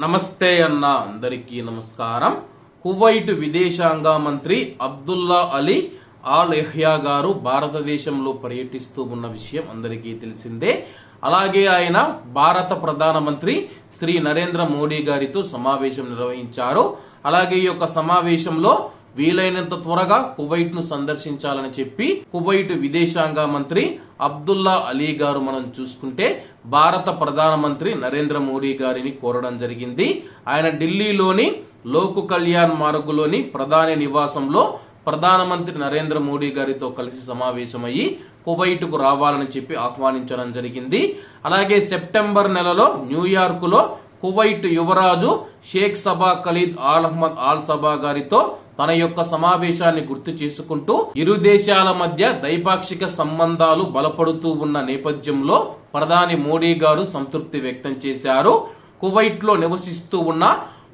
నమస్తే అన్న అందరికీ నమస్కారం. కువైట్ విదేశాంగ మంత్రి అబ్దుల్లా అలీ ఆల్ ఎహ్యా గారు భారతదేశంలో పర్యటిస్తూ ఉన్న విషయం అందరికీ తెలిసిందే. అలాగే ఆయన భారత ప్రధానమంత్రి శ్రీ నరేంద్ర మోడీ గారితో సమావేశం నిర్వహించారు. అలాగే ఈ యొక్క సమావేశంలో వీలైనంత త్వరగా కువైట్ను సందర్శించాలని చెప్పి కువైట్ విదేశాంగ మంత్రి అబ్దుల్లా అలీ గారు మనం చూసుకుంటే భారత ప్రధానమంత్రి నరేంద్ర మోడీ గారిని కోరడం జరిగింది. ఆయన ఢిల్లీలోని లోక్ కళ్యాణ్ మార్గులోని ప్రధాని నివాసంలో ప్రధానమంత్రి నరేంద్ర మోడీ గారితో కలిసి సమావేశమయ్యి కువైట్కు రావాలని చెప్పి ఆహ్వానించడం జరిగింది. అలాగే సెప్టెంబర్ నెలలో న్యూయార్క్లో కువైట్ యువరాజు Sheikh Sabah Khalid Al Ahmad Al Sabah గారితో తన యొక్క సమావేశాన్ని గుర్తు చేసుకుంటూ ఇరు దేశాల మధ్య ద్వైపాక్షిక సంబంధాలు బలపడుతూ ఉన్న నేపథ్యంలో ప్రధాని మోడీ గారు సంతృప్తి వ్యక్తం చేశారు. కువైట్లో నివసిస్తూ ఉన్న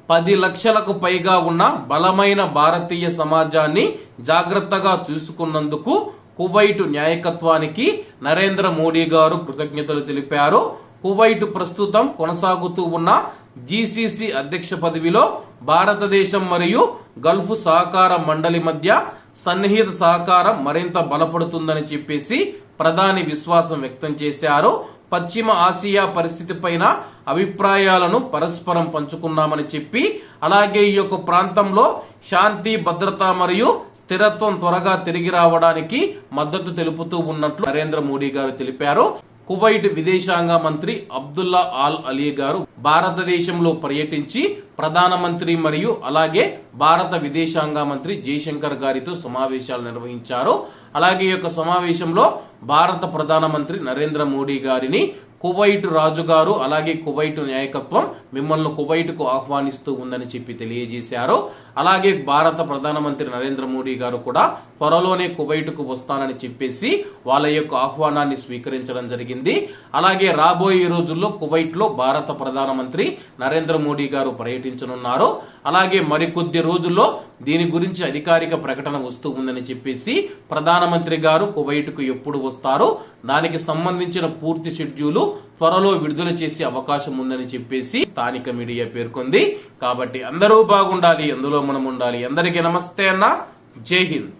పది లక్షలకు పైగా ఉన్న బలమైన భారతీయ సమాజాన్ని జాగ్రత్తగా చూసుకున్నందుకు కువైట్ న్యాయకత్వానికి నరేంద్ర మోడీ గారు కృతజ్ఞతలు తెలిపారు. కువైట్ ప్రస్తుతం కొనసాగుతూ ఉన్న జీసీసీ అధ్యక్ష పదవిలో భారతదేశం మరియు గల్ఫ్ సహకార మండలి మధ్య సన్నిహిత సహకారం మరింత బలపడుతుందని చెప్పేసి ప్రధాని విశ్వాసం వ్యక్తం చేశారు. పశ్చిమ ఆసియా పరిస్థితి పైన అభిప్రాయాలను పరస్పరం పంచుకున్నామని చెప్పి అలాగే ఈ యొక్క ప్రాంతంలో శాంతి భద్రత మరియు స్థిరత్వం త్వరగా తిరిగి రావడానికి మద్దతు తెలుపుతూ ఉన్నట్లు నరేంద్ర మోడీ గారు తెలిపారు. కువైట్ విదేశాంగ మంత్రి అబ్దుల్లా ఆల్ అలీ గారు భారతదేశంలో పర్యటించి ప్రధానమంత్రి మరియు అలాగే భారత విదేశాంగ మంత్రి జయశంకర్ గారితో సమావేశాలు నిర్వహించారు. అలాగే ఈ యొక్క సమావేశంలో భారత ప్రధానమంత్రి నరేంద్ర మోడీ గారిని కువైట్ రాజుగారు అలాగే కువైట్ నాయకత్వం మిమ్మల్ని కువైట్కు ఆహ్వానిస్తూ ఉందని చెప్పి తెలియజేశారు. అలాగే భారత ప్రధానమంత్రి నరేంద్ర మోడీ గారు కూడా త్వరలోనే కువైట్కు వస్తానని చెప్పేసి వాళ్ళ యొక్క ఆహ్వానాన్ని స్వీకరించడం జరిగింది. అలాగే రాబోయే రోజుల్లో కువైట్లో భారత ప్రధానమంత్రి నరేంద్ర మోడీ గారు పర్యటించనున్నారు. అలాగే మరికొద్ది రోజుల్లో దీని గురించి అధికారిక ప్రకటన వస్తూ ఉందని చెప్పేసి ప్రధానమంత్రి గారు కువైట్కు ఎప్పుడు వస్తారో దానికి సంబంధించిన పూర్తి షెడ్యూలు త్వరలో విడుదల చేసే అవకాశం ఉందని చెప్పేసి స్థానిక మీడియా పేర్కొంది. కాబట్టి అందరూ బాగుండాలి అందులో మనం ఉండాలి. అందరికీ నమస్తే అన్న. జై హింద్.